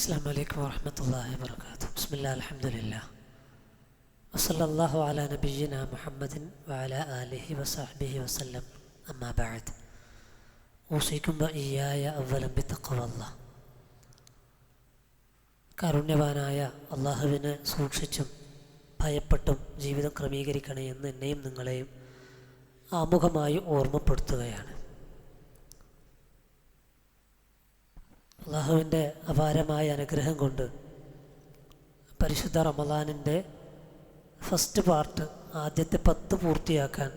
അസ്സാം വലൈക്കും വാഹമത്തല്ലാഹി വർക്കാത്തു ബിസ്മില്ലാ അലഹമുല്ല വസല്ല അള്ളാഹു അല നബീന മുഹമ്മദിൻ വാല അലിഹി വസാഹബിഹി വസ്ലം അമ്മാബാദ് ഊസിക്കുമ്പോൾ ഈയായ അവലം ബിത്തക്കവല്ല കാരുണ്യവാനായ അള്ളാഹുവിനെ സൂക്ഷിച്ചും ഭയപ്പെട്ടും ജീവിതം ക്രമീകരിക്കണേ എന്ന് എന്നെയും നിങ്ങളെയും ആമുഖമായി ഓർമ്മപ്പെടുത്തുകയാണ്. അള്ളാഹുവിന്റെ അപാരമായ അനുഗ്രഹം കൊണ്ട് പരിശുദ്ധ റമദാനിന്റെ ഫസ്റ്റ് പാർട്ട് ആദ്യത്തെ പത്ത് പൂർത്തിയാക്കാൻ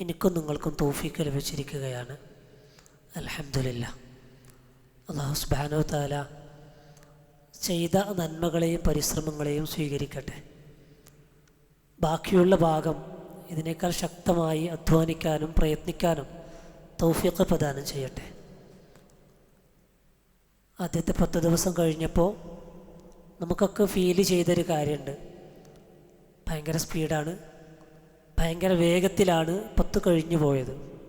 എനിക്കും നിങ്ങൾക്കും തോഫീക്ക് ലഭിച്ചിരിക്കുകയാണ്. അലഹമില്ല അള്ളാഹു സുബാനോ താല ചെയ്ത നന്മകളെയും പരിശ്രമങ്ങളെയും സ്വീകരിക്കട്ടെ. ബാക്കിയുള്ള ഭാഗം ഇതിനേക്കാൾ ശക്തമായി അധ്വാനിക്കാനും പ്രയത്നിക്കാനും തൗഫീഖ് പ്രദാനം ചെയ്യട്ടെ. ആദ്യത്തെ പത്ത് ദിവസം കഴിഞ്ഞപ്പോൾ നമുക്കൊക്കെ ഫീൽ ചെയ്തൊരു കാര്യമുണ്ട് ഭയങ്കര സ്പീഡാണ് ഭയങ്കര വേഗത്തിലാണ് പത്ത് കഴിഞ്ഞു പോയത്.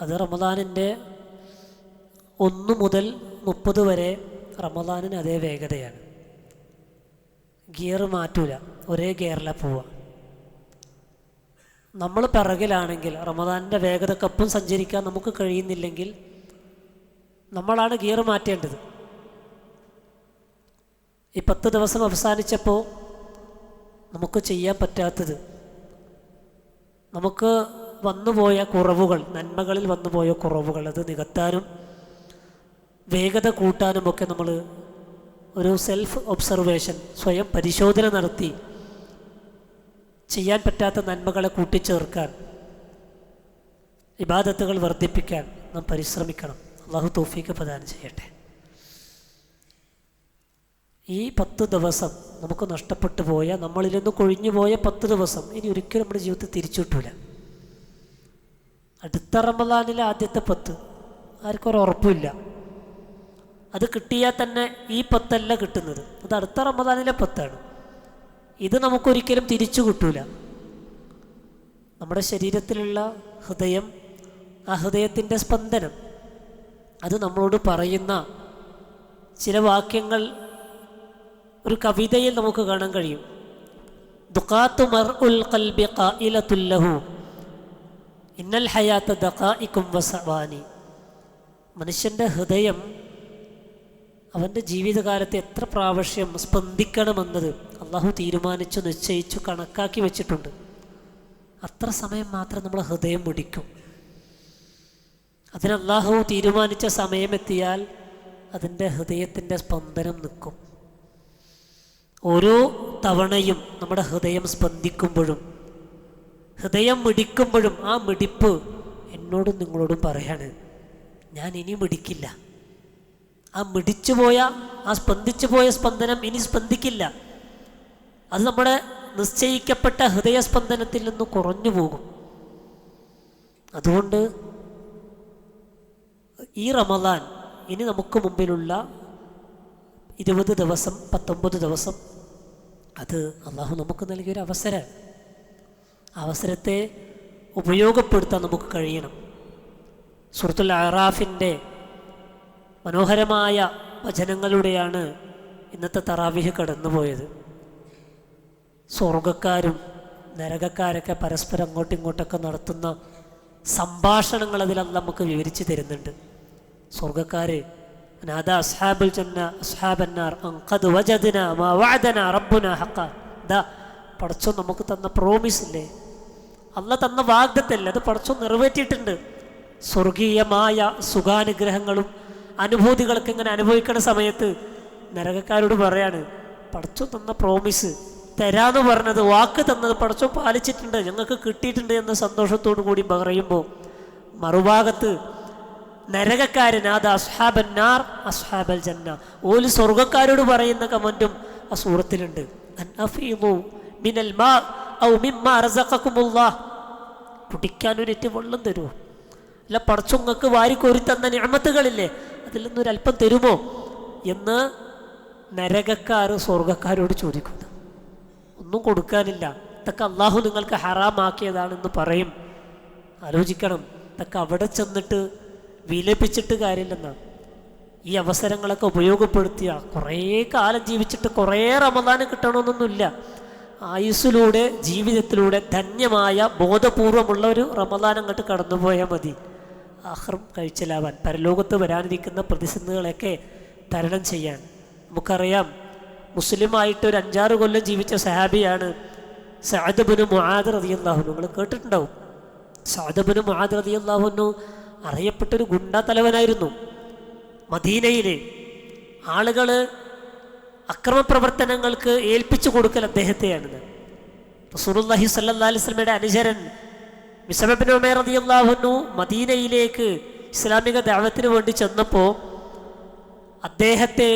അത് റമദാനിന്റെ ഒന്ന് മുതൽ മുപ്പത് വരെ റമദാനിന് അതേ വേഗതയാണ്. ഗിയർ മാറ്റൂല. ഒരേ ഗിയറിലാണ് പോവുക. നമ്മൾ പിറകിലാണെങ്കിൽ റമദാനിന്റെ വേഗതക്കൊപ്പം സഞ്ചരിക്കാൻ നമുക്ക് കഴിയുന്നില്ലെങ്കിൽ നമ്മളാണ് ഗിയർ മാറ്റേണ്ടത്. ഈ പത്ത് ദിവസം അവസാനിച്ചപ്പോൾ നമുക്ക് ചെയ്യാൻ പറ്റാത്തത്. നമുക്ക് വന്നുപോയ കുറവുകൾ നന്മകളിൽ വന്നുപോയ കുറവുകൾ അത് നികത്താനും വേഗത കൂട്ടാനുമൊക്കെ നമ്മൾ ഒരു സെൽഫ് ഒബ്സർവേഷൻ സ്വയം പരിശോധന നടത്തി ചെയ്യാൻ പറ്റാത്ത നന്മകളെ കൂട്ടിച്ചേർക്കാൻ ഇബാദത്തുകൾ വർദ്ധിപ്പിക്കാൻ നാം പരിശ്രമിക്കണം. അള്ളാഹു തോഫീക്ക് പ്രദാനം ചെയ്യട്ടെ. ഈ പത്ത് ദിവസം നമുക്ക് നഷ്ടപ്പെട്ടു പോയ നമ്മളിൽ നിന്ന് കൊഴിഞ്ഞു പോയ പത്ത് ദിവസം ഇനി ഒരിക്കലും നമ്മുടെ ജീവിതത്തിൽ തിരിച്ചു കിട്ടൂല. അടുത്ത റമദാനിലെ ആദ്യത്തെ പത്ത് ആർക്കും ഒരു ഉറപ്പില്ല അത് കിട്ടിയാൽ തന്നെ ഈ പത്തല്ല കിട്ടുന്നത്. അത് അടുത്ത റമദാനിലെ പത്താണ്. ഇത് നമുക്കൊരിക്കലും തിരിച്ചു കിട്ടൂല. നമ്മുടെ ശരീരത്തിലുള്ള ഹൃദയം ആ ഹൃദയത്തിന്റെ സ്പന്ദനം അത് നമ്മളോട് പറയുന്ന ചില വാക്യങ്ങൾ ഒരു കവിതയിൽ നമുക്ക് കാണാൻ കഴിയും. ദുഖാത്തു മർ ഉൽ കൽബി ഖായിലത്തുല്ലഹു ഇന്നൽ ഹയാത്ത ദഖായിക്കും മനുഷ്യന്റെ ഹൃദയം അവന്റെ ജീവിതകാലത്ത് എത്ര പ്രാവശ്യം സ്പന്ദിക്കണമെന്നത് അള്ളാഹു തീരുമാനിച്ചു നിശ്ചയിച്ചു കണക്കാക്കി വെച്ചിട്ടുണ്ട്. അത്ര സമയം മാത്രം നമ്മൾ ഹൃദയം പിടിക്കും അതിന് അള്ളാഹു തീരുമാനിച്ച സമയമെത്തിയാൽ അതിന്റെ ഹൃദയത്തിന്റെ സ്പന്ദനം നിൽക്കും. ഓരോ തവണയും നമ്മുടെ ഹൃദയം സ്പന്ദിക്കുമ്പോഴും ഹൃദയം മിടിക്കുമ്പോഴും ആ മിടിപ്പ് എന്നോടും നിങ്ങളോടും പറയാണ് ഞാൻ ഇനി മിടിക്കില്ല. ആ മിടിച്ചു പോയ ആ സ്പന്ദിച്ചു പോയ സ്പന്ദനം ഇനി സ്പന്ദിക്കില്ല. അത് നമ്മുടെ നിശ്ചയിക്കപ്പെട്ട ഹൃദയസ്പന്ദനത്തിൽ നിന്ന് കുറഞ്ഞു പോകും. അതുകൊണ്ട് ഈ റമദാൻ ഇനി നമുക്ക് മുമ്പിലുള്ള ഇരുപത് ദിവസം പത്തൊമ്പത് ദിവസം അത് അള്ളാഹു നമുക്ക് നൽകിയൊരു അവസരം. അവസരത്തെ ഉപയോഗപ്പെടുത്താൻ നമുക്ക് കഴിയണം. സുഹൃത്തുൽ അറാഫിന്റെ മനോഹരമായ വചനങ്ങളുടെയാണ് ഇന്നത്തെ തറാവിഹ് കടന്നുപോയത്. സ്വർഗക്കാരും നരകക്കാരൊക്കെ പരസ്പരം അങ്ങോട്ടും ഇങ്ങോട്ടൊക്കെ നടത്തുന്ന സംഭാഷണങ്ങൾ അതിലും നമുക്ക് വിവരിച്ചു തരുന്നുണ്ട്. സ്വർഗക്കാർ നാദ അസ്ഹാബുൽ ജന്ന അസ്ഹാബന്നാർ മാ പടച്ചോ നമുക്ക് തന്ന പ്രോമിസ് ഇല്ലേ? അല്ല തന്ന വാഗ്ദത്തല്ലേ? അത് പടച്ചോ നിറവേറ്റിയിട്ടുണ്ട്. സ്വർഗീയമായ സുഖാനുഗ്രഹങ്ങളും അനുഭൂതികളൊക്കെ ഇങ്ങനെ അനുഭവിക്കുന്ന സമയത്ത് നരകക്കാരോട് പറയാണ് പടച്ചോ തന്ന പ്രോമിസ് തരാന്ന് പറഞ്ഞത് വാക്ക് തന്നത് പടച്ചോ പാലിച്ചിട്ടുണ്ട് ഞങ്ങൾക്ക് കിട്ടിയിട്ടുണ്ട് എന്ന സന്തോഷത്തോടു കൂടി പറയുമ്പോൾ മറുഭാഗത്ത് നരകക്കാരൻ അത് അസ്ഹാബൻ നാർ അസ്ഹാബൽ ജന്ന. ഓൽ സ്വർഗക്കാരോട് പറയുന്ന കമന്റും ആ സൂറത്തിലുണ്ട്. കുടിക്കാൻ ഒരു ഇറ്റ് വെള്ളം തരുമോ അല്ല പടച്ചുങ്ങൾക്ക് വാരി കോരി തന്ന ഞാമത്തുകളില്ലേ അതിൽ നിന്നൊരല്പം തരുമോ? എന്ന് നരകക്കാർ സ്വർഗക്കാരോട് ചോദിക്കുന്നു. ഒന്നും കൊടുക്കാനില്ല. ഇതൊക്കെ അള്ളാഹു നിങ്ങൾക്ക് ഹറാമാക്കിയതാണെന്ന് പറയും. ആലോചിക്കണം. ഇതൊക്കെ അവിടെ ചെന്നിട്ട് വിലപിച്ചിട്ട് കാര്യമില്ലെന്നാണ് ഈ അവസരങ്ങളൊക്കെ ഉപയോഗപ്പെടുത്തിയ കുറേ കാലം ജീവിച്ചിട്ട് കുറേ റമദാന് കിട്ടണമെന്നൊന്നുമില്ല. ആയുസ്സിലൂടെ ജീവിതത്തിലൂടെ ധന്യമായ ബോധപൂർവമുള്ള ഒരു റമദാൻ അങ്ങോട്ട് കടന്നുപോയാൽ മതി. അഹ്റം കഴിച്ചലാവാൻ പരലോകത്ത് വരാനിരിക്കുന്ന പ്രതിസന്ധികളൊക്കെ തരണം ചെയ്യാൻ. നമുക്കറിയാം മുസ്ലിമായിട്ട് ഒരു അഞ്ചാറ് കൊല്ലം ജീവിച്ച സഹാബിയാണ് സഅദബിന് മുആദ് റളിയല്ലാഹു നിങ്ങൾ കേട്ടിട്ടുണ്ടാവും. സഅദബിന് മുആദ് റളിയല്ലാഹു അറിയപ്പെട്ടൊരു ഗുണ്ട തലവനായിരുന്നു മദീനയിലെ ആളുകൾ അക്രമപ്രവർത്തനങ്ങൾക്ക് ഏൽപ്പിച്ചു കൊടുക്കൽ അദ്ദേഹത്തെയാണിത്. റസൂലുള്ളാഹി സല്ലാ അലൈഹി വസല്ലമയുടെ അനുചരൻ മിസബിൻ മദീനയിലേക്ക് ഇസ്ലാമിക ദഅവത്തിന് വേണ്ടി ചെന്നപ്പോൾ അദ്ദേഹത്തെ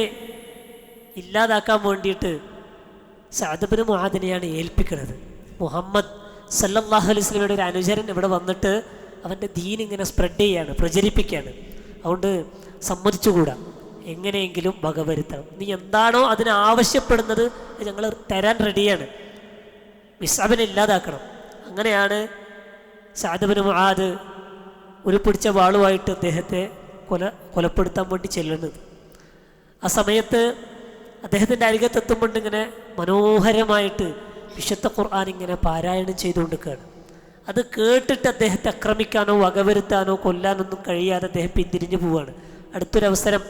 ഇല്ലാതാക്കാൻ വേണ്ടിയിട്ട് സാദബിന് മുഹാദിനെയാണ് ഏൽപ്പിക്കുന്നത്. മുഹമ്മദ് സല്ലാഹു അലൈഹി ഒരു അനുചരൻ ഇവിടെ വന്നിട്ട് അവന്റെ ദീൻ ഇങ്ങനെ സ്പ്രെഡ് ചെയ്യാണ് പ്രചരിപ്പിക്കുകയാണ്. അതുകൊണ്ട് സമ്മതിച്ചുകൂടാ. എങ്ങനെയെങ്കിലും വകവരുത്തണം നീ എന്താണോ അതിന് ആവശ്യപ്പെടുന്നത് ഞങ്ങൾ തരാൻ റെഡിയാണ് മിസ്സാബിനെ ഇല്ലാതാക്കണം. അങ്ങനെയാണ് സാദബിന് മുആദ് ഒരു പിടിച്ച വാളുമായിട്ട് അദ്ദേഹത്തെ കൊല കൊലപ്പെടുത്താൻ വേണ്ടി ചെല്ലുന്നത്. ആ സമയത്ത് അദ്ദേഹത്തിന്റെ അരികത്തെത്തുമ്പോൾ ഇങ്ങനെ മനോഹരമായിട്ട് വിശുദ്ധ ഖുർആൻ ഇങ്ങനെ പാരായണം ചെയ്തുകൊണ്ടിരിക്കുകയാണ്. അത് കേട്ടിട്ട് അദ്ദേഹത്തെ ആക്രമിക്കാനോ വകവരുത്താനോ കൊല്ലാനൊന്നും കഴിയാതെ അദ്ദേഹം പിന്തിരിഞ്ഞു പോവുകയാണ് അടുത്തൊരവസരം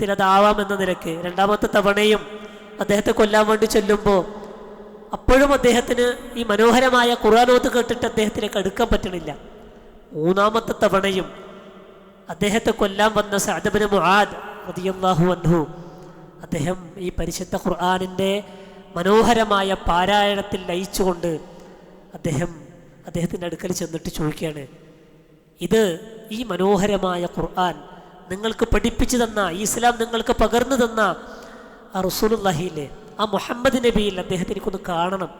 തിലതാവാമെന്ന നിലയ്ക്ക് രണ്ടാമത്തെ തവണയും അദ്ദേഹത്തെ കൊല്ലാൻ വേണ്ടി ചെല്ലുമ്പോൾ അപ്പോഴും അദ്ദേഹത്തിന് ഈ മനോഹരമായ ഖുറാനോത്ത് കേട്ടിട്ട് അദ്ദേഹത്തിലേക്ക് അടുക്കാൻ പറ്റണില്ല. മൂന്നാമത്തെ തവണയും അദ്ദേഹത്തെ കൊല്ലാൻ വന്ന സഅദബിന് മുആദ് റളിയല്ലാഹു അൻഹു അദ്ദേഹം ഈ പരിശുദ്ധ ഖുർആാനിന്റെ മനോഹരമായ പാരായണത്തിൽ ലയിച്ചുകൊണ്ട് അദ്ദേഹം അദ്ദേഹത്തിന്റെ അടുക്കൽ ചെന്നിട്ട് ചോദിക്കുകയാണ് ഇത് ഈ മനോഹരമായ ഖുർആൻ നിങ്ങൾക്ക് പഠിപ്പിച്ചു തന്ന ഇസ്ലാം നിങ്ങൾക്ക് പകർന്നു തന്ന ആ റസൂലുല്ലാഹിയില്ലേ ആ മുഹമ്മദ് നബിയിൽ അദ്ദേഹത്തെ എനിക്കൊന്ന് കാണണം.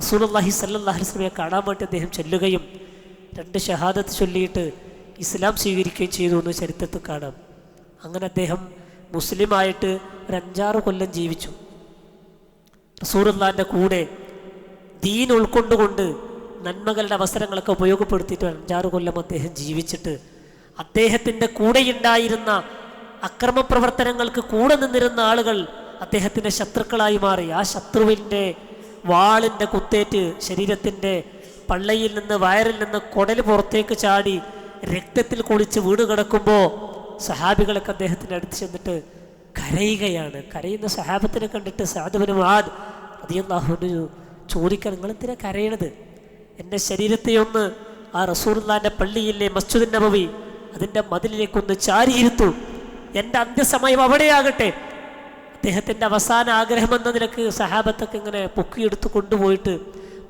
റസൂലുല്ലാഹി സല്ലല്ലാഹു അലൈഹി വസല്ലമയെ കാണാൻ വേണ്ടി അദ്ദേഹം ചെല്ലുകയും രണ്ട് ഷഹാദത്ത് ചൊല്ലിയിട്ട് ഇസ്ലാം സ്വീകരിക്കുകയും ചെയ്തു എന്ന് ചരിത്രത്തിൽ കാണാം. അങ്ങനെ അദ്ദേഹം മുസ്ലിമായിട്ട് ഒരു അഞ്ചാറ് കൊല്ലം ജീവിച്ചു. റസൂറുല്ലാന്റെ കൂടെ ദീൻ ഉൾക്കൊണ്ടുകൊണ്ട് നന്മകളുടെ അവസരങ്ങളൊക്കെ ഉപയോഗപ്പെടുത്തിയിട്ട് അഞ്ചാറ് കൊല്ലം അദ്ദേഹം ജീവിച്ചിട്ട് അദ്ദേഹത്തിന്റെ കൂടെയുണ്ടായിരുന്ന അക്രമപ്രവർത്തനങ്ങൾക്ക് കൂടെ നിന്നിരുന്ന ആളുകൾ അദ്ദേഹത്തിന്റെ ശത്രുക്കളായി മാറി. ആ ശത്രുവിന്റെ വാളിന്റെ കുത്തേറ്റ് ശരീരത്തിന്റെ പള്ളയിൽ നിന്ന് വയറിൽ നിന്ന് കുടൽ പുറത്തേക്ക് ചാടി രക്തത്തിൽ കുളിച്ച് വീട് കിടക്കുമ്പോൾ സഹാബികളൊക്കെ അദ്ദേഹത്തിന്റെ അടുത്ത് ചെന്നിട്ട് കരയുകയാണ്. കരയുന്ന സഹാബത്തിനെ കണ്ടിട്ട് സാധുവിനും ആദ് അതിയല്ലാഹുവിന് ചോദിക്കാൻ നിങ്ങൾ എന്തിനാ കരയണത്? എന്റെ ശരീരത്തെ ഒന്ന് ആ റസൂർലാന്റെ പള്ളിയിലെ മസ്ജിദ് നബവി അതിന്റെ മതിലിലേക്കൊന്ന് ചാരിയിരുത്തു. എന്റെ അന്ത്യസമയം അവിടെയാകട്ടെ. അദ്ദേഹത്തിന്റെ അവസാന ആഗ്രഹം എന്ന നിലയ്ക്ക് സഹാബത്തൊക്കെ ഇങ്ങനെ പൊക്കിയെടുത്ത് കൊണ്ടുപോയിട്ട്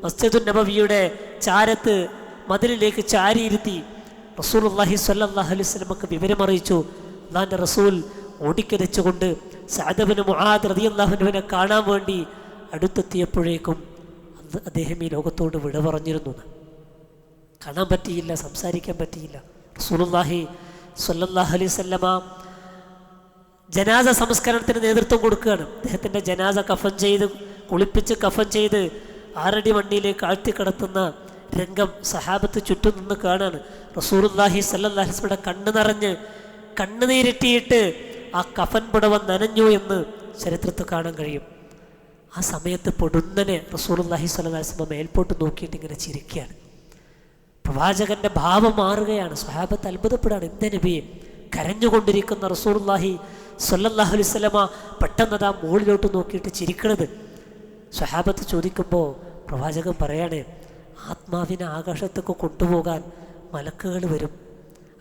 മസ്ജിദു നബവിയുടെ ചാരത്ത് മതിലിലേക്ക് ചാരിയിരുത്തി റസൂൽ അള്ളാഹി സ്വല്ലാഹു അലൈഹി സ്വലമക്ക് വിവരമറിയിച്ചു. അള്ളാഹിന്റെ റസൂൽ ഓടിക്കരച്ചുകൊണ്ട് സാദബിന് മുഹാദ് റതിയല്ലാഹുനുവിനെ കാണാൻ വേണ്ടി അടുത്തെത്തിയപ്പോഴേക്കും അത് അദ്ദേഹം ഈ ലോകത്തോട് വിട പറഞ്ഞിരുന്നു. കാണാൻ പറ്റിയില്ല സംസാരിക്കാൻ പറ്റിയില്ല. റസൂലുള്ളാഹി സ്വല്ലല്ലാഹു അലൈഹി സ്വല്ലമ ജനാസ സംസ്കരണത്തിന് നേതൃത്വം കൊടുക്കുകയാണ്. അദ്ദേഹത്തിന്റെ ജനാസ കഫൻ ചെയ്ത് കുളിപ്പിച്ച് കഫൻ ചെയ്ത് ആറടി ആഴ്ത്തി കിടത്തുന്ന രംഗം സഹാബത്ത് ചുറ്റും നിന്ന് കാണാണ്. റസൂറുല്ലാഹി സല്ലാസ്മയുടെ കണ്ണ് നിറഞ്ഞ് കണ്ണുനീരിട്ടിയിട്ട് ആ കഫൻ പുടവ നനഞ്ഞു എന്ന് ചരിത്രത്തിൽ കാണാൻ കഴിയും. ആ സമയത്ത് പൊടുന്നനെ റസൂറുല്ലാഹി സ്വല്ലാസ്മ മേൽപോട്ട് നോക്കിയിട്ട് ഇങ്ങനെ ചിരിക്കുകയാണ്. പ്രവാചകന്റെ ഭാവം മാറുകയാണ്. സ്വഹാബത്ത് അത്ഭുതപ്പെടാണ് എന്തേ നബിയെ കരഞ്ഞുകൊണ്ടിരിക്കുന്ന റസൂർല്ലാഹി സൊല്ലാഹു അലൈവലമ പെട്ടെന്ന് ആ മുകളിലോട്ട് നോക്കിയിട്ട് ചിരിക്കണത്. സ്വഹാബത്ത് ചോദിക്കുമ്പോൾ പ്രവാചകൻ പറയാണ് ആത്മാവിനെ ആകാശത്തൊക്കെ കൊണ്ടുപോകാൻ മലക്കുകൾ വരും.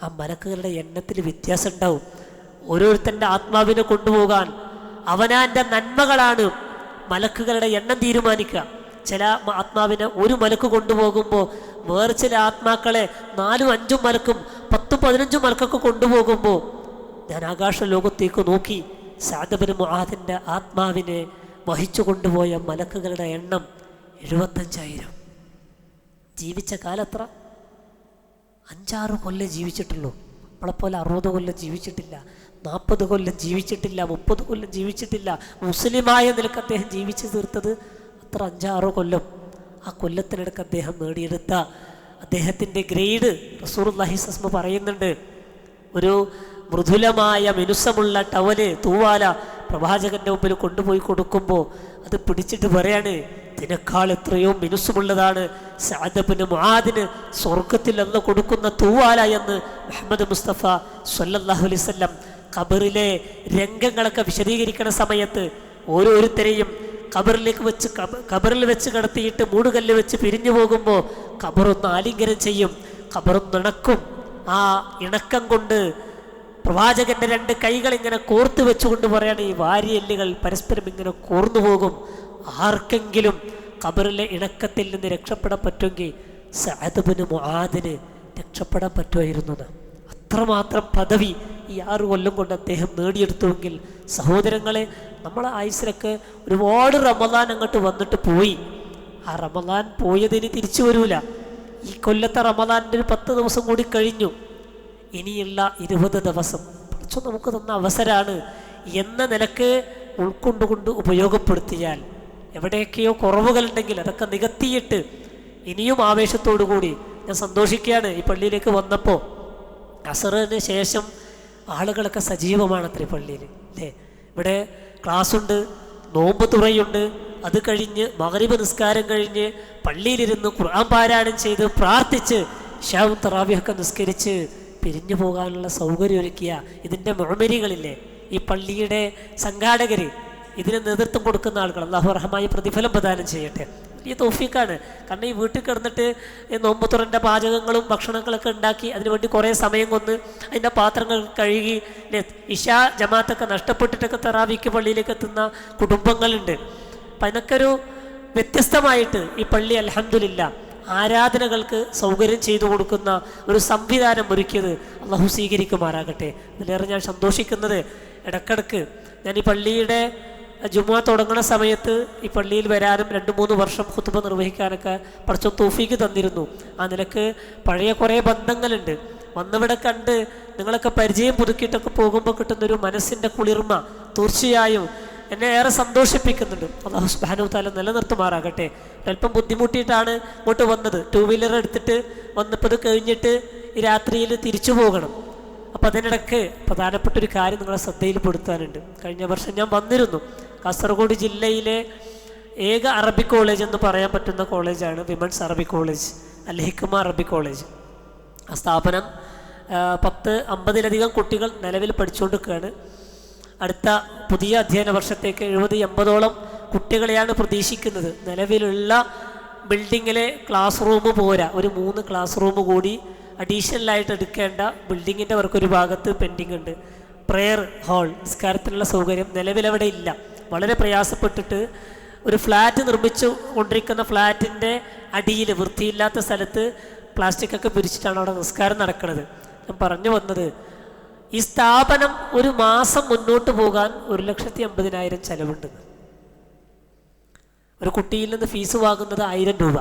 ആ മലക്കുകളുടെ എണ്ണത്തിൽ വ്യത്യാസം ഉണ്ടാവും. ഓരോരുത്തന്റെ ആത്മാവിനെ കൊണ്ടുപോകാൻ അവനാന്റെ നന്മകളാണ്. മലക്കുകളുടെ എണ്ണം തീരുമാനിക്കുക. ചില ആത്മാവിനെ ഒരു മലക്ക് കൊണ്ടുപോകുമ്പോൾ വേറെ ചില ആത്മാക്കളെ നാലും അഞ്ചും മലക്കും പത്തും പതിനഞ്ചും മലക്കൊക്കെ കൊണ്ടുപോകുമ്പോൾ ഞാൻ ആകാശ ലോകത്തേക്ക് നോക്കി. സാദബിന് മുഹാദിന്റെ ആത്മാവിനെ വഹിച്ചു കൊണ്ടുപോയ മലക്കുകളുടെ എണ്ണം എഴുപത്തഞ്ചായിരം. ജീവിച്ച കാലത്ര അഞ്ചാറ് കൊല്ലം ജീവിച്ചിട്ടുള്ളൂ. നമ്മളെപ്പോലെ അറുപത് കൊല്ലം ജീവിച്ചിട്ടില്ല. നാൽപ്പത് കൊല്ലം ജീവിച്ചിട്ടില്ല മുപ്പത് കൊല്ലം ജീവിച്ചിട്ടില്ല. മുസ്ലിമായ നിലയ്ക്ക് അദ്ദേഹം ജീവിച്ചു തീർത്തത് അത്ര അഞ്ചാറോ കൊല്ലം. ആ കൊല്ലത്തിനിടക്ക് അദ്ദേഹം നേടിയെടുത്ത അദ്ദേഹത്തിന്റെ ഗ്രേഡ് റസൂർ സസ്മ പറയുന്നുണ്ട്. ഒരു മൃദുലമായ മിനുസമുള്ള ടവൽ തൂവാല പ്രവാചകന്റെ മുമ്പിൽ കൊണ്ടുപോയി കൊടുക്കുമ്പോൾ അത് പിടിച്ചിട്ട് പറയാണ് ഇതിനേക്കാൾ എത്രയോ മിനുസമുള്ളതാണ്. സാദബിന് മാതിന് സ്വർഗത്തിൽ അന്ന് കൊടുക്കുന്ന തൂവാല എന്ന് മുഹമ്മദ് മുസ്തഫ സല്ലല്ലാഹു ഖബറിലെ രംഗങ്ങളൊക്കെ വിശദീകരിക്കുന്ന സമയത്ത് ഓരോരുത്തരെയും ഖബറിലേക്ക് വെച്ച് ഖബറിൽ വെച്ച് കടത്തിയിട്ട് മൂടുകല്ല് വെച്ച് പിരിഞ്ഞു പോകുമ്പോൾ ഖബറൊന്ന് ആലിംഗനം ചെയ്യും ഖബറൊന്ന് ഇണക്കും ആ ഇണക്കം കൊണ്ട് പ്രവാചകന്റെ രണ്ട് കൈകൾ ഇങ്ങനെ കോർത്തു വെച്ചുകൊണ്ട് പറയാണ് ഈ വാരിയെല്ലുകൾ പരസ്പരം ഇങ്ങനെ കോർന്നു പോകും ആർക്കെങ്കിലും ഖബറിലെ ഇണക്കത്തിൽ നിന്ന് രക്ഷപ്പെടാൻ പറ്റുമെങ്കിൽ സഅദ്ബിന് മുആദിന് രക്ഷപ്പെടാൻ പറ്റുമായിരുന്നത്. അത്രമാത്രം പദവി ഈ ആറ് കൊല്ലം കൊണ്ട് അദ്ദേഹം നേടിയെടുത്തുവെങ്കിൽ സഹോദരങ്ങളെ നമ്മളെ ആയുസിലൊക്കെ ഒരുപാട് റമദാൻ അങ്ങോട്ട് വന്നിട്ട് പോയി. ആ റമദാൻ പോയതിന് തിരിച്ചു വരൂല. ഈ കൊല്ലത്തെ റമദാന്റെ ഒരു പത്ത് ദിവസം കൂടി കഴിഞ്ഞു. ഇനിയുള്ള ഇരുപത് ദിവസം. പഠിച്ചു നമുക്ക് തന്ന അവസരമാണ് എന്ന നിലയ്ക്ക് ഉൾക്കൊണ്ടുകൊണ്ട് ഉപയോഗപ്പെടുത്തിയാൽ എവിടെയൊക്കെയോ കുറവുകളുണ്ടെങ്കിൽ അതൊക്കെ നികത്തിയിട്ട് ഇനിയും ആവേശത്തോടു കൂടി ഞാൻ സന്തോഷിക്കുകയാണ് ഈ പള്ളിയിലേക്ക് വന്നപ്പോൾ. അസറിന് ശേഷം ആളുകളൊക്കെ സജീവമാണ് അത്രേ പള്ളിയിൽ അല്ലേ? ഇവിടെ ക്ലാസ്സുണ്ട് നോമ്പ് തുറയുണ്ട്. അത് കഴിഞ്ഞ് മകരീബ് നിസ്കാരം കഴിഞ്ഞ് പള്ളിയിലിരുന്ന് ഖുർആൻ പാരായണം ചെയ്ത് പ്രാർത്ഥിച്ച് ഷാവും തറാവിയൊക്കെ നിസ്കരിച്ച് പിരിഞ്ഞു പോകാനുള്ള സൗകര്യം ഒരുക്കിയ ഇതിന്റെ മുഴമരികളില്ലേ ഈ പള്ളിയുടെ സംഘാടകർ ഇതിന് നേതൃത്വം കൊടുക്കുന്ന ആളുകൾ. അള്ളാഹു അർഹമായ പ്രതിഫലം പ്രദാനം ചെയ്യട്ടെ. വലിയ തോഫീക്കാണ് കാരണം ഈ വീട്ടിൽ കിടന്നിട്ട് ഈ നോമ്പ് തുറന്റെ പാചകങ്ങളും ഭക്ഷണങ്ങളൊക്കെ ഉണ്ടാക്കി അതിനുവേണ്ടി കുറേ സമയം കൊന്ന് അതിന്റെ പാത്രങ്ങൾ കഴുകി ഇഷാ ജമാത്തൊക്കെ നഷ്ടപ്പെട്ടിട്ടൊക്കെ തെറാവിക്ക് പള്ളിയിലേക്ക് എത്തുന്ന കുടുംബങ്ങളുണ്ട്. അപ്പം അതിനൊക്കെ ഒരു വ്യത്യസ്തമായിട്ട് ഈ പള്ളി അലഹമില്ല ആരാധനകൾക്ക് സൗകര്യം ചെയ്തു കൊടുക്കുന്ന ഒരു സംവിധാനം ഒരുക്കിയത് അള്ളാഹു സ്വീകരിക്കുമാറാകട്ടെ. അതിലേറെ ഞാൻ സന്തോഷിക്കുന്നത് ഇടക്കിടക്ക് ഞാൻ ഈ പള്ളിയുടെ ജുമുഅ തുടങ്ങുന്ന സമയത്ത് ഈ പള്ളിയിൽ വരാനും രണ്ട് മൂന്ന് വർഷം കുത്തുബ നിർവഹിക്കാനൊക്കെ പഠിച്ച തോഫീക്ക് തന്നിരുന്നു. ആ നിലയ്ക്ക് പഴയ കുറേ ബന്ധങ്ങളുണ്ട്. വന്നവിടെ കണ്ട് നിങ്ങളൊക്കെ പരിചയം പുതുക്കിയിട്ടൊക്കെ പോകുമ്പോൾ കിട്ടുന്നൊരു മനസ്സിന്റെ കുളിർമ തീർച്ചയായും എന്നെ ഏറെ സന്തോഷിപ്പിക്കുന്നുണ്ട്. അള്ളാഹു സുബാനു താല നിലനിർത്തുമാറാകട്ടെ. അല്പം ബുദ്ധിമുട്ടിയിട്ടാണ് ഇങ്ങോട്ട് വന്നത്. ടൂ വീലർ എടുത്തിട്ട് വന്നപ്പോൾ കഴിഞ്ഞിട്ട് ഈ രാത്രിയിൽ തിരിച്ചു പോകണം. അപ്പം അതിനിടയ്ക്ക് പ്രധാനപ്പെട്ട ഒരു കാര്യം നിങ്ങളെ ശ്രദ്ധയിൽപ്പെടുത്താനുണ്ട്. കഴിഞ്ഞ വർഷം ഞാൻ വന്നിരുന്നു. കാസർഗോഡ് ജില്ലയിലെ ഏക അറബി കോളേജ് എന്ന് പറയാൻ പറ്റുന്ന കോളേജാണ് വിമൻസ് അറബി കോളേജ് അൽ ഹിക്മ അറബി കോളേജ്. ആ സ്ഥാപനം പത്ത് അമ്പതിലധികം കുട്ടികൾ നിലവിൽ പഠിച്ചുകൊണ്ടിരിക്കുകയാണ്. അടുത്ത പുതിയ അധ്യയന വർഷത്തേക്ക് എഴുപത് എൺപതോളം കുട്ടികളെയാണ് പ്രതീക്ഷിക്കുന്നത്. നിലവിലുള്ള ബിൽഡിങ്ങിലെ ക്ലാസ് റൂം പോരാ ഒരു മൂന്ന് ക്ലാസ് റൂം കൂടി അഡീഷണലായിട്ട് എടുക്കേണ്ട ബിൽഡിങ്ങിന്റെ വർക്ക് ഒരു ഭാഗത്ത് പെൻഡിങ് ഉണ്ട് പ്രെയർ ഹാൾ നിസ്കാരത്തിനുള്ള സൗകര്യം നിലവിലവിടെ ഇല്ല. വളരെ പ്രയാസപ്പെട്ടിട്ട് ഒരു ഫ്ലാറ്റ് നിർമ്മിച്ചു കൊണ്ടിരിക്കുന്ന ഫ്ലാറ്റിന്റെ അടിയിൽ വൃത്തിയില്ലാത്ത സ്ഥലത്ത് പ്ലാസ്റ്റിക് ഒക്കെ പിരിച്ചിട്ടാണ് അവിടെ നിസ്കാരം നടക്കുന്നത്. ഞാൻ പറഞ്ഞു വന്നത് ഈ സ്ഥാപനം ഒരു മാസം മുന്നോട്ട് പോകാൻ ഒരു ലക്ഷത്തി അമ്പതിനായിരം ചെലവുണ്ട്. ഒരു കുട്ടിയിൽ നിന്ന് ഫീസ് വാങ്ങുന്നത് ആയിരം രൂപ.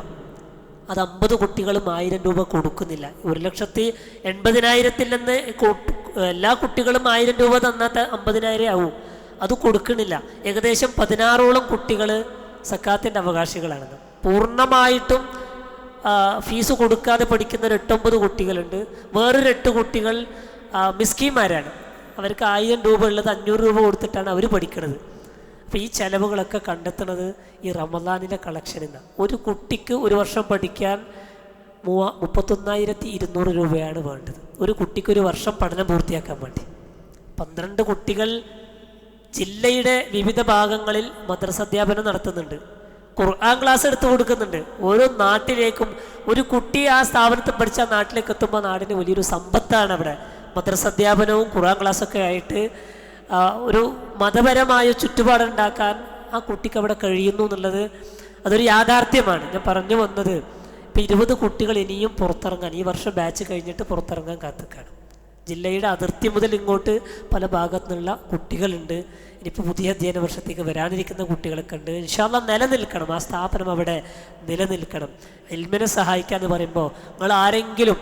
അത് അമ്പത് കുട്ടികളും ആയിരം രൂപ കൊടുക്കുന്നില്ല. ഒരു ലക്ഷത്തി എൺപതിനായിരത്തിൽ നിന്ന് എല്ലാ കുട്ടികളും ആയിരം രൂപ തന്നാൽ അമ്പതിനായിരം ആവും. അത് കൊടുക്കണില്ല. ഏകദേശം പതിനാറോളം കുട്ടികൾ സക്കാത്തിന്റെ അവകാശികളാണെന്ന്. പൂർണമായിട്ടും ഫീസ് കൊടുക്കാതെ പഠിക്കുന്ന ഒരു എട്ടൊമ്പത് കുട്ടികളുണ്ട്. വേറൊരു എട്ട് കുട്ടികൾ മിസ്കീമാരാണ് അവർക്ക് ആയിരം രൂപ ഉള്ളത് അഞ്ഞൂറ് രൂപ കൊടുത്തിട്ടാണ് അവർ പഠിക്കുന്നത് അപ്പോൾ ഈ ചിലവുകളൊക്കെ കണ്ടെത്തുന്നത് ഈ റമദാനിലെ കളക്ഷൻ എന്നാണ് ഒരു കുട്ടിക്ക് ഒരു വർഷം പഠിക്കാൻ മൂവ മുപ്പത്തൊന്നായിരത്തി ഇരുന്നൂറ് രൂപയാണ് വേണ്ടത്. ഒരു കുട്ടിക്ക് ഒരു വർഷം പഠനം പൂർത്തിയാക്കാൻ വേണ്ടി. പന്ത്രണ്ട് കുട്ടികൾ ജില്ലയുടെ വിവിധ ഭാഗങ്ങളിൽ മദ്രസ അധ്യാപനം നടത്തുന്നുണ്ട്. ഖുർആൻ ക്ലാസ് എടുത്തു കൊടുക്കുന്നുണ്ട്. ഓരോ നാട്ടിലേക്കും ഒരു കുട്ടി ആ സ്ഥാപനത്തിൽ പഠിച്ച നാട്ടിലേക്ക് എത്തുമ്പോൾ നാടിന് വലിയൊരു സമ്പത്താണ് അവിടെ. മദ്രസ അധ്യാപനവും ഖുർആൻ ക്ലാസ്സൊക്കെ ആയിട്ട് ഒരു മതപരമായ ചുറ്റുപാടുണ്ടാക്കാൻ ആ കുട്ടിക്ക് അവിടെ കഴിയുന്നു എന്നുള്ളത് അതൊരു യാഥാർത്ഥ്യമാണ്. ഞാൻ പറഞ്ഞു വന്നത് ഇപ്പം ഇരുപത് കുട്ടികൾ ഇനിയും പുറത്തിറങ്ങാൻ ഈ വർഷം ബാച്ച് കഴിഞ്ഞിട്ട് പുറത്തിറങ്ങാൻ കാത്തിക്കാണ്. ജില്ലയുടെ അതിർത്തി മുതൽ ഇങ്ങോട്ട് പല ഭാഗത്തു നിന്നുള്ള കുട്ടികളുണ്ട്. ഇനിയിപ്പോൾ പുതിയ അധ്യയന വർഷത്തേക്ക് വരാനിരിക്കുന്ന കുട്ടികളൊക്കെ ഉണ്ട്. ഇൻഷാല്ല നിലനിൽക്കണം. ആ സ്ഥാപനം അവിടെ നിലനിൽക്കണം. എൽമിനെ സഹായിക്കുക എന്ന് പറയുമ്പോൾ നിങ്ങൾ ആരെങ്കിലും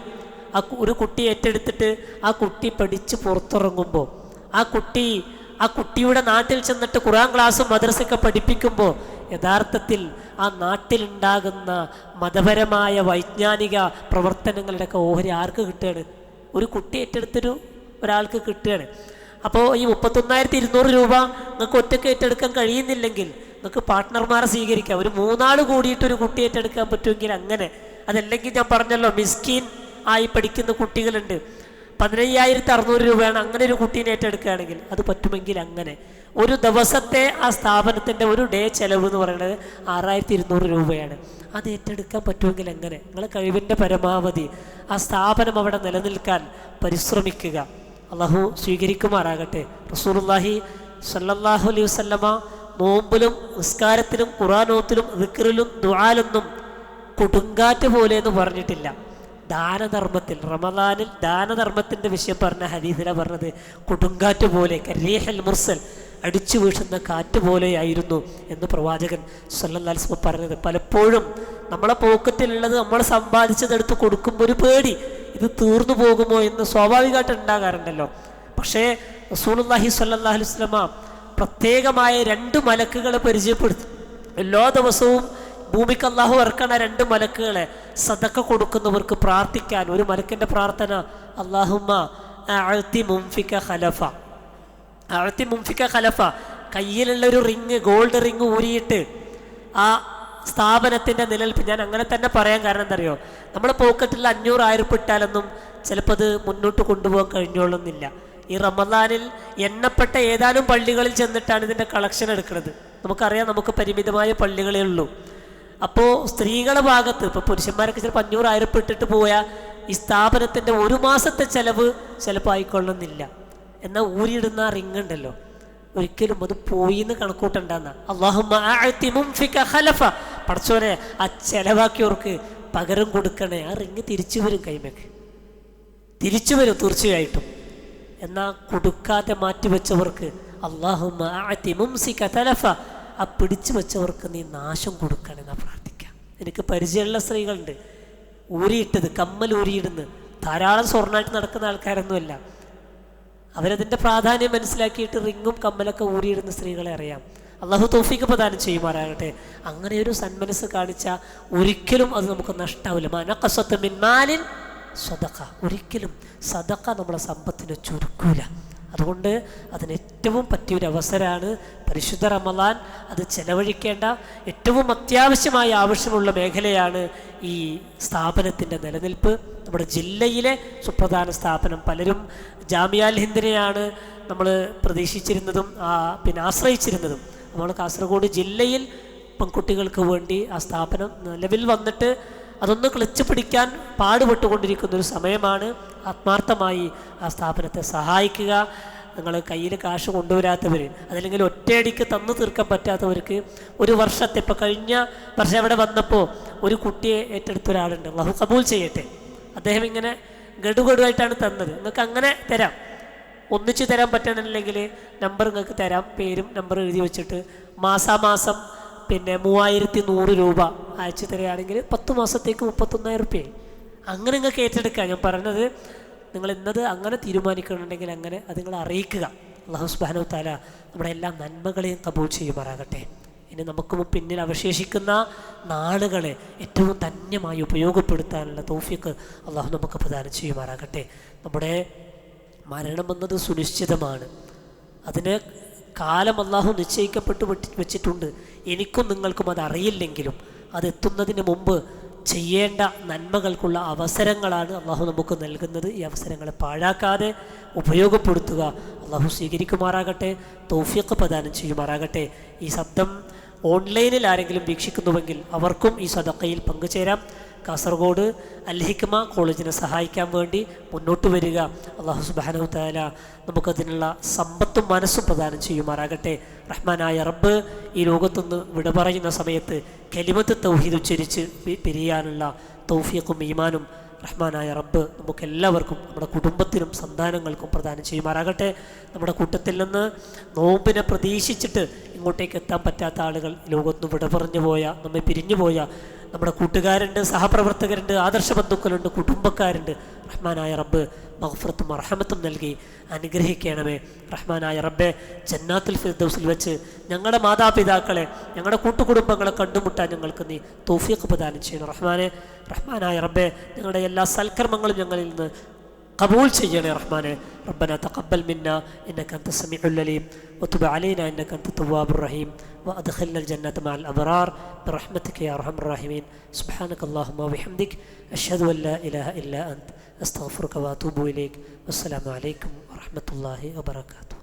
ആ ഒരു കുട്ടി ഏറ്റെടുത്തിട്ട് ആ കുട്ടി പഠിച്ച് പുറത്തിറങ്ങുമ്പോൾ ആ കുട്ടി ആ കുട്ടിയുടെ നാട്ടിൽ ചെന്നിട്ട് ഖുറാൻ ക്ലാസ്സും മദ്രസയൊക്കെ പഠിപ്പിക്കുമ്പോൾ യഥാർത്ഥത്തിൽ ആ നാട്ടിലുണ്ടാകുന്ന മതപരമായ വൈജ്ഞാനിക പ്രവർത്തനങ്ങളുടെയൊക്കെ ഓഹരി ആർക്ക് കിട്ടുകയാണ്? ഒരു കുട്ടി ഏറ്റെടുത്തൊരു ഒരാൾക്ക് കിട്ടുകയാണ്. അപ്പോൾ ഈ മുപ്പത്തൊന്നായിരത്തി ഇരുന്നൂറ് രൂപ നിങ്ങൾക്ക് ഒറ്റയ്ക്ക് ഏറ്റെടുക്കാൻ കഴിയുന്നില്ലെങ്കിൽ നിങ്ങൾക്ക് പാർട്ട്ണർമാരെ സ്വീകരിക്കാം. ഒരു മൂന്നാൾ കൂടിയിട്ട് ഒരു കുട്ടി ഏറ്റെടുക്കാൻ പറ്റുമെങ്കിൽ അങ്ങനെ. അതല്ലെങ്കിൽ ഞാൻ പറഞ്ഞല്ലോ മിസ്കീൻ ആയി പഠിക്കുന്ന കുട്ടികളുണ്ട്. പതിനയ്യായിരത്തി അറുന്നൂറ് രൂപയാണ് അങ്ങനെ ഒരു കുട്ടീനെ ഏറ്റെടുക്കുകയാണെങ്കിൽ അത് പറ്റുമെങ്കിൽ അങ്ങനെ. ഒരു ദിവസത്തെ ആ സ്ഥാപനത്തിന്റെ ഒരു ഡേ ചെലവ് എന്ന് പറയുന്നത് ആറായിരത്തി ഇരുന്നൂറ് രൂപയാണ്. അത് ഏറ്റെടുക്കാൻ പറ്റുമെങ്കിൽ എങ്ങനെ? നിങ്ങളെ കഴിവിന്റെ പരമാവധി ആ സ്ഥാപനം അവിടെ നിലനിൽക്കാൻ പരിശ്രമിക്കുക. അള്ളാഹു സ്വീകരിക്കുമാറാകട്ടെ. റസൂലുള്ളാഹി സല്ലല്ലാഹു അലൈഹി വസല്ലമ നോമ്പിലും നിസ്കാരത്തിലും ഖുറാനോത്തിലും റിക്കറിലും ദുആലൊന്നും കൊടുങ്കാറ്റ് പോലെ എന്ന് പറഞ്ഞിട്ടില്ല. ദാനധർമ്മത്തിൽ റമദാനിൽ ദാനധർമ്മത്തിന്റെ വിഷയം പറഞ്ഞ ഹദീസില പറഞ്ഞത് കൊടുങ്കാറ്റ് പോലെ കരീഹൽ മുർസൽ അടിച്ചു വീഴുന്ന കാറ്റ് പോലെയായിരുന്നു എന്ന് പ്രവാചകൻ സല്ലല്ലാസ്മ പറഞ്ഞത്. പലപ്പോഴും നമ്മളെ പോക്കറ്റിലുള്ളത് നമ്മൾ സമ്പാദിച്ചതെടുത്ത് കൊടുക്കുമ്പോൾ ഒരു പേടി ഇത് തീർന്നു പോകുമോ എന്ന് സ്വാഭാവികമായിട്ട് ഉണ്ടാകാറുണ്ടല്ലോ. പക്ഷേ റസൂലുള്ളാഹി സ്വല്ലല്ലാഹു അലൈഹി വസല്ലമ പ്രത്യേകമായ രണ്ട് മലക്കുകളെ പരിചയപ്പെടുത്തി. എല്ലാ ദിവസവും ഭൂമിക്ക് അള്ളാഹു ഇറക്കണ രണ്ട് മലക്കുകളെ സദക്ക കൊടുക്കുന്നവർക്ക് പ്രാർത്ഥിക്കാൻ. ഒരു മലക്കിന്റെ പ്രാർത്ഥന അള്ളാഹുമ്മ അഴ്ത്തി മുംഫിക്ക ഖലഫ. അഴ്ത്തി മുംഫിക്ക ഖലഫ കയ്യിലുള്ള ഒരു റിങ് ഗോൾഡ് റിങ് ഊരിയിട്ട് ആ സ്ഥാപനത്തിന്റെ നിലനിൽപ്പ്. ഞാൻ അങ്ങനെ തന്നെ പറയാൻ കാരണം എന്തറിയോ നമ്മുടെ പോക്കറ്റിൽ അഞ്ഞൂറ് ആയിരം ഇട്ടാലൊന്നും ചിലപ്പോൾ അത് മുന്നോട്ട് കൊണ്ടുപോകാൻ കഴിഞ്ഞോളുന്നില്ല. ഈ റമദാനിൽ എണ്ണപ്പെട്ട ഏതാനും പള്ളികളിൽ ചെന്നിട്ടാണ് ഇതിന്റെ കളക്ഷൻ എടുക്കുന്നത്. നമുക്കറിയാം നമുക്ക് പരിമിതമായ പള്ളികളേ ഉള്ളൂ. അപ്പോൾ സ്ത്രീകളുടെ ഭാഗത്ത് ഇപ്പോൾ പുരുഷന്മാരൊക്കെ ചിലപ്പോൾ അഞ്ഞൂറായിരം ഇട്ടിട്ട് പോയാൽ ഈ സ്ഥാപനത്തിന്റെ ഒരു മാസത്തെ ചെലവ് ചിലപ്പോൾ ആയിക്കൊള്ളുന്നില്ല. എന്നാൽ ഊരിയിടുന്ന റിങ് ഉണ്ടല്ലോ. ഒരിക്കലും അത് പോയി എന്ന് കണക്കൂട്ടണ്ടെന്ന അള്ളാഹു പടച്ചോനെ ആ ചെലവാക്കിയവർക്ക് പകരം കൊടുക്കണേ. ആ റിങ് തിരിച്ചു വരും കൈമേക്ക്. തിരിച്ചു വരും തീർച്ചയായിട്ടും. എന്നാൽ കൊടുക്കാതെ മാറ്റിവെച്ചവർക്ക് അള്ളാഹുലഫ ആ പിടിച്ചു വെച്ചവർക്ക് നീ നാശം കൊടുക്കണമെന്നാ പ്രാർത്ഥിക്കാം. എനിക്ക് പരിചയമുള്ള സ്ത്രീകളുണ്ട്. ഊരിയിട്ടത് കമ്മൽ ഊരിയിടുന്ന് ധാരാളം സ്വർണമായിട്ട് നടക്കുന്ന ആൾക്കാരൊന്നുമല്ല. അവരതിന്റെ പ്രാധാന്യം മനസ്സിലാക്കിയിട്ട് റിങ്ങും കമ്മലൊക്കെ ഊരിയിടുന്ന സ്ത്രീകളെ അറിയാം. അള്ളാഹു തോഫിക്ക് പ്രദാനം ചെയ്യുമാറാകട്ടെ. അങ്ങനെ ഒരു സന്മനസ് കാണിച്ച ഒരിക്കലും അത് നമുക്ക് നഷ്ടാവില്ല. മനക്കസ്വത്ത് മിന്മാലിൻ സ്വതക്ക ഒരിക്കലും സദക്ക നമ്മളെ സമ്പത്തിനെ ചുരുക്കൂല. അതുകൊണ്ട് അതിന് ഏറ്റവും പറ്റിയൊരു അവസരമാണ് പരിശുദ്ധ റമലാൻ അത് ചെലവഴിക്കേണ്ട ഏറ്റവും അത്യാവശ്യമായ ആവശ്യമുള്ള മേഖലയാണ് ഈ സ്ഥാപനത്തിന്റെ നിലനിൽപ്പ്. നമ്മുടെ ജില്ലയിലെ സുപ്രധാന സ്ഥാപനം പലരും ജാമിയാൽ ഹിന്ദിനെയാണ് നമ്മൾ പ്രതീക്ഷിച്ചിരുന്നതും പിന്നെ ആശ്രയിച്ചിരുന്നതും. നമ്മൾ കാസർഗോഡ് ജില്ലയിൽ പെൺകുട്ടികൾക്ക് വേണ്ടി ആ സ്ഥാപനം നിലവിൽ വന്നിട്ട് അതൊന്ന് ക്ലച്ച് പിടിക്കാൻ പാടുപെട്ടുകൊണ്ടിരിക്കുന്ന ഒരു സമയമാണ് ആത്മാർത്ഥമായി ആ സ്ഥാപനത്തെ സഹായിക്കുക. നിങ്ങൾ കയ്യിൽ കാശ് കൊണ്ടുവരാത്തവർ അതല്ലെങ്കിൽ ഒറ്റയടിക്ക് തന്നു തീർക്കാൻ പറ്റാത്തവർക്ക് ഒരു വർഷത്തെ ഇപ്പോൾ കഴിഞ്ഞ വർഷം അവിടെ വന്നപ്പോൾ ഒരു കുട്ടിയെ ഏറ്റെടുത്ത ഒരാളുണ്ട്. അള്ളാഹു കബൂൽ ചെയ്യട്ടെ. അദ്ദേഹം ഇങ്ങനെ ഗഡുഗഡുവായിട്ടാണ് തന്നത്. നിങ്ങൾക്ക് അങ്ങനെ തരാം. ഒന്നിച്ച് തരാൻ പറ്റണില്ലെങ്കിൽ നമ്പർ നിങ്ങൾക്ക് തരാം. പേരും നമ്പർ എഴുതി വെച്ചിട്ട് മാസാമാസം പിന്നെ മൂവായിരത്തി നൂറ് രൂപ അയച്ചു തരികയാണെങ്കിൽ പത്ത് മാസത്തേക്ക് മുപ്പത്തൊന്നായിരം റുപ്യ അങ്ങനെ നിങ്ങൾക്ക് ഏറ്റെടുക്കാം. ഞാൻ പറഞ്ഞത് നിങ്ങൾ ഇന്നത് അങ്ങനെ തീരുമാനിക്കണമെങ്കിൽ അങ്ങനെ അത് നിങ്ങൾ അറിയിക്കുക. അള്ളാഹു സുബാനു താല നമ്മുടെ എല്ലാ നന്മകളെയും കബൂൾ ചെയ്യുമാറാകട്ടെ. ഇനി നമുക്ക് പിന്നിൽ അവശേഷിക്കുന്ന നാളുകളെ ഏറ്റവും ധന്യമായി ഉപയോഗപ്പെടുത്താനുള്ള തോഫിക്ക് അള്ളാഹു നമുക്ക് പ്രദാനം ചെയ്യുമാറാകട്ടെ. നമ്മുടെ മരണമെന്നത് സുനിശ്ചിതമാണ്. അതിന് കാലം അള്ളാഹു നിശ്ചയിക്കപ്പെട്ട് വെച്ചിട്ടുണ്ട്. എനിക്കും നിങ്ങൾക്കും അത് അറിയില്ലെങ്കിലും അതെത്തുന്നതിന് മുമ്പ് ചെയ്യേണ്ട നന്മകൾക്കുള്ള അവസരങ്ങളാണ് അള്ളാഹു നമുക്ക് നൽകുന്നത്. ഈ അവസരങ്ങളെ പാഴാക്കാതെ ഉപയോഗപ്പെടുത്തുക. അള്ളാഹു സ്വീകരിക്കുമാറാകട്ടെ തോഫിയൊക്കെ പ്രദാനം ചെയ്യുമാറാകട്ടെ. ഈ ശബ്ദം ഓൺലൈനിൽ ആരെങ്കിലും വീക്ഷിക്കുന്നുവെങ്കിൽ അവർക്കും ഈ സദക്കയിൽ പങ്കുചേരാം. കാസർഗോഡ് അൽഹിക്മ കോളേജിനെ സഹായിക്കാൻ വേണ്ടി മുന്നോട്ട് വരിക. അള്ളാഹു സുബാനു താല നമുക്കതിനുള്ള സമ്പത്തും മനസ്സും പ്രദാനം ചെയ്യുമാറാകട്ടെ. റഹ്മാനായ റബ്ബ് ഈ ലോകത്തുനിന്ന് വിട പറയുന്ന സമയത്ത് കലിമത്ത് തൗഹീദ് ഉച്ചരിച്ച് പിരിയാനുള്ള തൗഫീഖും ഈമാനും റഹ്മാനായ റബ്ബ് നമുക്ക് എല്ലാവർക്കും നമ്മുടെ കുടുംബത്തിനും സന്താനങ്ങൾക്കും പ്രദാനം ചെയ്യുമാറാകട്ടെ. നമ്മുടെ കൂട്ടത്തിൽ നിന്ന് നോമ്പിനെ പ്രതീക്ഷിച്ചിട്ട് ഇങ്ങോട്ടേക്ക് എത്താൻ പറ്റാത്ത ആളുകൾ ലോകത്തുനിന്ന് വിട പറഞ്ഞു പോയ നമ്മെ പിരിഞ്ഞു പോയ നമ്മുടെ കൂട്ടുകാരുണ്ട് സഹപ്രവർത്തകരുണ്ട് ആദർശ ബന്ധുക്കളുണ്ട് കുടുംബക്കാരുണ്ട്. റഹ്മാനായ റബ്ബ് മഹഫറത്തും അർഹമത്തും നൽകി അനുഗ്രഹിക്കണമേ. റഹ്മാനായ റബ്ബെ ജന്നാത്തുൽ ഫിർദൗസിൽ വെച്ച് ഞങ്ങളുടെ മാതാപിതാക്കളെ ഞങ്ങളുടെ കൂട്ടുകുടുംബങ്ങളെ കണ്ടുമുട്ടാൻ ഞങ്ങൾക്ക് നീ തോഫിയൊക്കെ പ്രദാനം ചെയ്യണം. റഹ്മാനെ റഹ്മാനായ റബ്ബെ ഞങ്ങളുടെ എല്ലാ സൽക്കർമ്മങ്ങളും ഞങ്ങളിൽ നിന്ന് قبول سجل يا رحمن. ربنا تقبل منا إنك أنت السميع الليم وتب علينا إنك أنت التواب الرحيم. وأدخلنا الجنة مع الأبرار برحمتك يا أرحم الراحمين. سبحانك اللهم وبحمدك أشهد أن لا إله إلا أنت. أستغفرك وأتوب إليك. والسلام عليكم ورحمة الله وبركاته.